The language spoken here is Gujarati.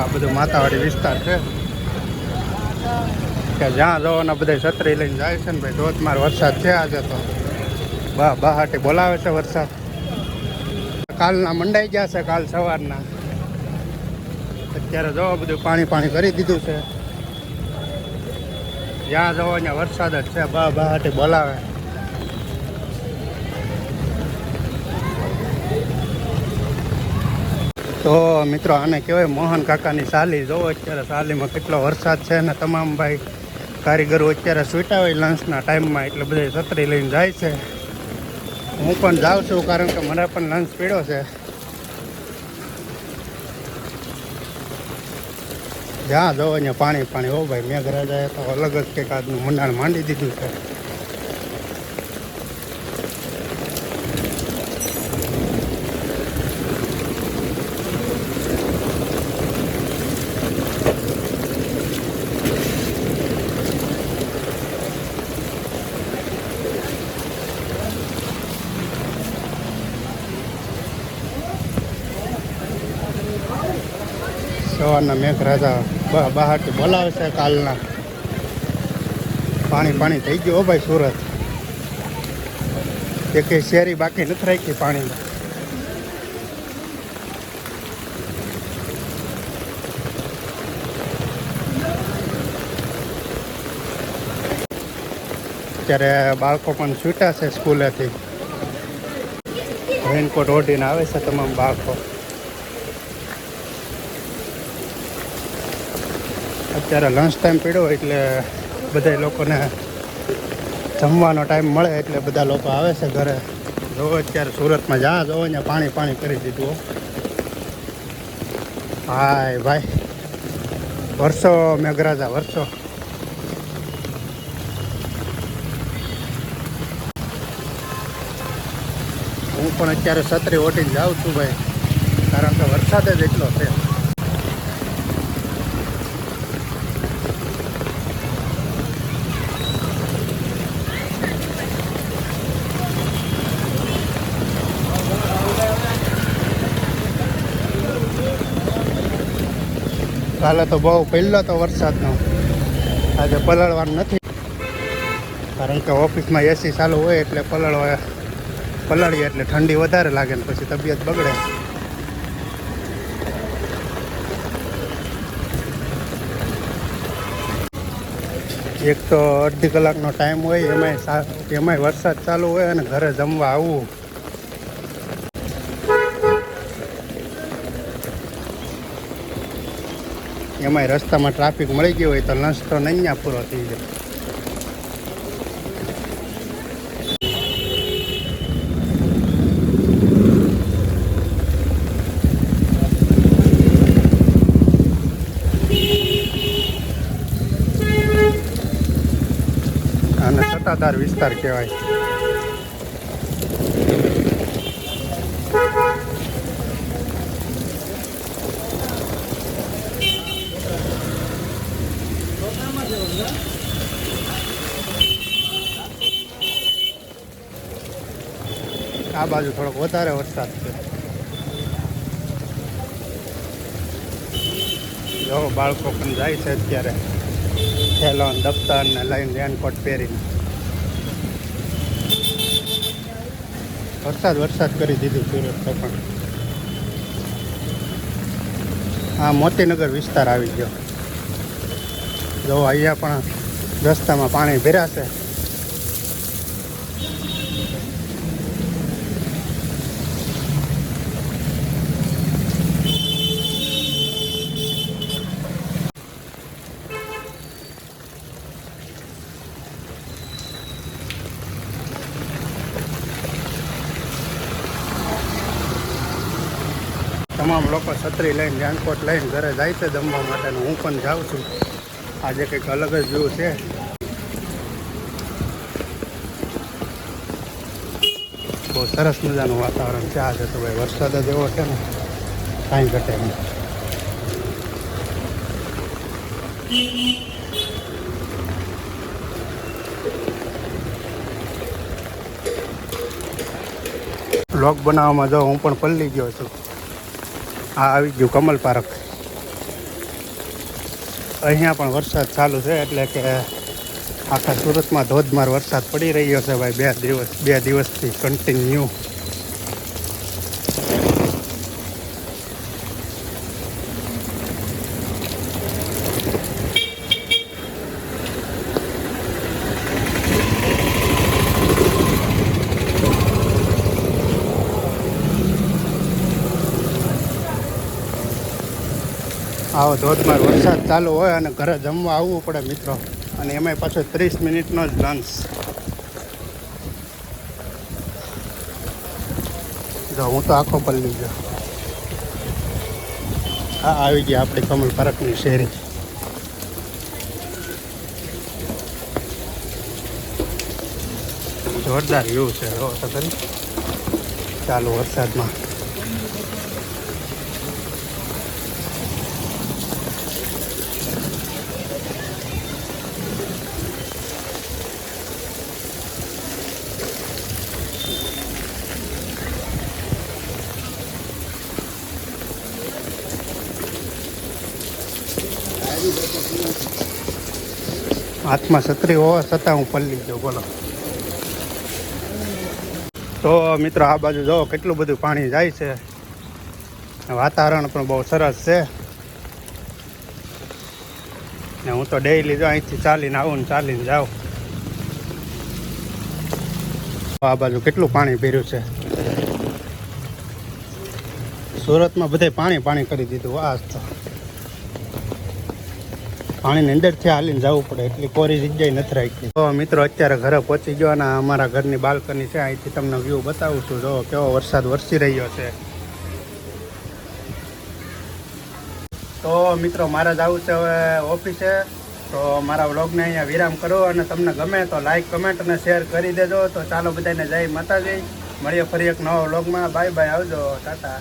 આ બધું માતાવાડી વિસ્તાર છે. કે જ્યાં જવાના બધા છત્રી લઈને જાય છે ને ભાઈ ધોધમાર વરસાદ છે આજે તો. બા બહાટી બોલાવે છે વરસાદ. કાલના મંડાઈ ગયા છે કાલ સવારના. અત્યારે જવા બધું પાણી પાણી કરી દીધું છે. જ્યાં જવા ત્યાં વરસાદ જ છે, બા બહાટી બોલાવે. તો મિત્રો આને કહેવાય મોહન કાકાની સાલી. જોવો અત્યારે સાલીમાં કેટલો વરસાદ છે ને તમામ ભાઈ કારીગરો અત્યારે છૂટા હોય લંચના ટાઈમમાં એટલે બધા છત્રી લઈને જાય છે. હું પણ જાઉં છું કારણ કે મને પણ લંચ પીડ્યો છે. જ્યાં જવો અહીંયા પાણી પાણી. હો ભાઈ મેઘરાજાએ તો અલગ જ કંઈક આજનું મંડાણ માંડી દીધું છે. સવારના મેઘરાજા બહારથી બોલાવે છે કાલના. પાણી પાણી થઈ ગયું ભાઈ સુરત. એક શેરી બાકી નથી રાખી પાણી અત્યારે બાળકો પણ છૂટ્યા છે સ્કૂલેથી. રેનકોટ ઓઢીને આવે છે તમામ બાળકો. અત્યારે લંચ ટાઈમ પીડ્યો એટલે બધા લોકોને જમવાનો ટાઈમ મળે એટલે બધા લોકો આવે છે ઘરે. જો અત્યારે સુરતમાં જા જો અહીંયા પાણી પાણી કરી દીધું હાય ભાઈ. વર્ષો મેઘરાજા, વર્ષો. હું પણ અત્યારે છત્રી ઓટીને જાઉં છું ભાઈ. કારણ કે વરસાદ જ એટલો છે. કાલે તો બહુ પહેલો તો વરસાદનો. આજે પલળવાનું નથી. કારણ કે ઓફિસમાં એસી ચાલુ હોય એટલે પલળવા પલળીએ એટલે ઠંડી વધારે લાગે ને પછી તબિયત બગડે. એક તો અડધી કલાકનો ટાઈમ હોય, એમાંય એમાંય વરસાદ ચાલુ હોય અને ઘરે જમવા આવવું. એમાંય રસ્તામાં ટ્રાફિક મળી ગયો હોય તો લંચ તો નહીં પૂરો થઈ જાય. અને સત્તાધાર વિસ્તાર કહેવાય. આ બાજુ થોડોક વધારે વરસાદ છે. જો બાળકો પણ જાય છે અત્યારે. થેલો દફતર ને લઈને રેનકોટ પહેરીને. વરસાદ વરસાદ કરી દીધું સુરત પણ. આ મોતીનગર વિસ્તાર આવી ગયો. જો અહીંયા પણ રસ્તામાં પાણી ભેરાશે. તમામ લોકો છત્રી લઈને જાનકોટ લઈને ઘરે જાય છે જમવા માટે હું પણ જાઉં છું. આજે કંઈક અલગ જ વ્યૂ છે. બહુ સરસ મજાનું વાતાવરણ છે. આજે તો ભાઈ વરસાદ જ એવો છે ને, કાંઈ ઘટે નહીં. બ્લોગ બનાવવામાં જો હું પણ પલ્લી ગયો છું. આ આવી ગયું કમલ પાર્ક અહીંયા પણ વરસાદ ચાલુ છે, એટલે કે આખા સુરતમાં ધોધમાર વરસાદ પડી રહ્યો છે ભાઈ, બે દિવસ, બે દિવસથી કન્ટિન્યુ આવો ધોધમાર વરસાદ ચાલુ હોય અને ઘરે જમવા આવવું પડે મિત્રો. અને એમાંય પાછો ત્રીસ મિનિટનો જ લંચ જો, હું તો આખો પલ્લી ગયો. હા આવી ગઈ આપણી કમલ પરકની શેરી. જોરદાર વ્યૂ છે. ચાલુ વરસાદમાં. હાથમાં છત્રી હોવા છતાં હું પલ્લી ગયો, બોલો. તો મિત્રો આ બાજુ જો કેટલું બધું પાણી જાય છે. વાતાવરણ પણ બહુ સરસ છે. ને હું તો ડેઈલી જો અહીંથી ચાલીને આવું ને ચાલીને જાઉં. આ બાજુ કેટલું પાણી ભર્યું છે. સુરતમાં બધે પાણી પાણી કરી દીધું, આ તો. પાણીની અંદરથી હાલીને જવું પડે, એટલી કોરી જગ્યાએ નથી રાખી. તો મિત્રો, અત્યારે ઘરે પહોંચી ગયો અને અમારા ઘરની બાલ્કની છે, અહીંથી તમને વ્યૂ બતાવું છું. જો કેવો વરસાદ વરસી રહ્યો છે. તો મિત્રો, મારે જવું છે હવે ઓફિસે. તો મારા વ્લોગને અહીંયા વિરામ કરો અને તમને ગમે તો લાઈક કમેન્ટ અને શેર કરી દેજો. તો ચાલો બધાને જય માતાજી. મળીએ ફરી એક નવા વ્લોગમાં. બાય બાય આવજો. ટાટા